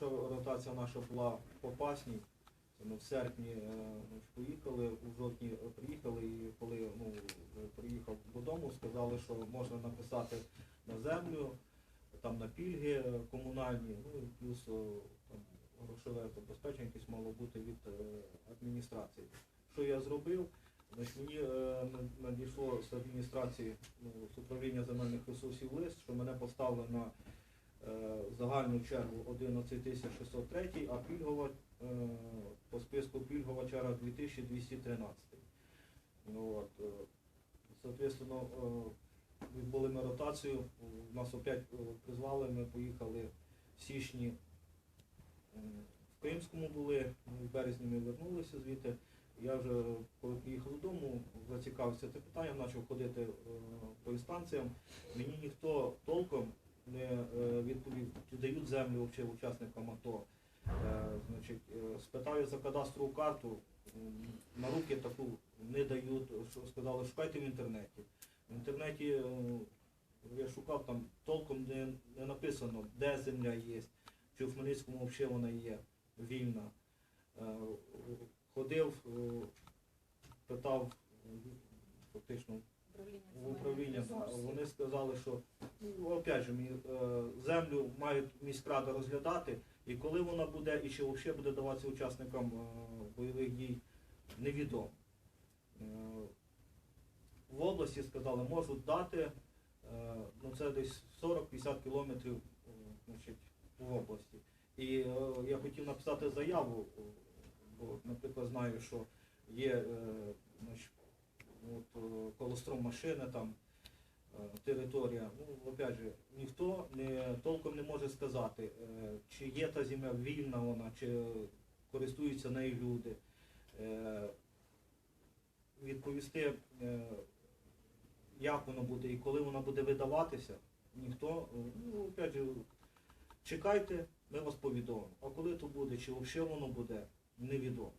перша ротація наша була в Попасній. Ми в серпні е, поїхали, у жовтні е, приїхали, і коли ну, приїхав додому, сказали, що можна написати на землю, там на пільги е, комунальні, ну і плюс там, грошове забезпечення якесь мало бути від е, адміністрації. Що я зробив? Значить, мені е, надійшло з адміністрації ну, з управління земельних ресурсів лист, що мене поставили на е, загальну чергу 11603, а пільгова е, по списку пільгова черга 2213. Ну, е, е, відбули ми ротацію, нас опять е, призвали, ми поїхали в січні в Кримському були, в березні ми вернулися звідти. Я вже коли приїхав додому, зацікавився це питанням, почав ходити е, по інстанціям. Мені ніхто толком не е, відповів, чи дають землю учасникам АТО. Е, Значить, е, спитав я за кадастрову карту, на руки таку не дають, сказали, шукайте в інтернеті. В інтернеті я шукав там толком не, не написано, де земля є, чи в Хмельницькому взагалі вона є вільна. Ходив, питав фактично в управління. Вони сказали, що ну, опять же, е, землю мають міськрада розглядати, і коли вона буде, і чи взагалі буде даватися учасникам е, бойових дій, невідомо. Е, В області сказали, можуть дати, ну це десь 40-50 кілометрів значить, в області. І я хотів написати заяву, бо, наприклад, знаю, що є значить, от, е, колостром машини там, е, територія. Ну, опять же, ніхто не, толком не може сказати, е, чи є та земля вільна вона, чи користуються нею люди. Відповісти, як воно буде і коли воно буде видаватися, ніхто, ну, опять же, чекайте, ми вас повідомимо. А коли то буде, чи взагалі воно буде, невідомо.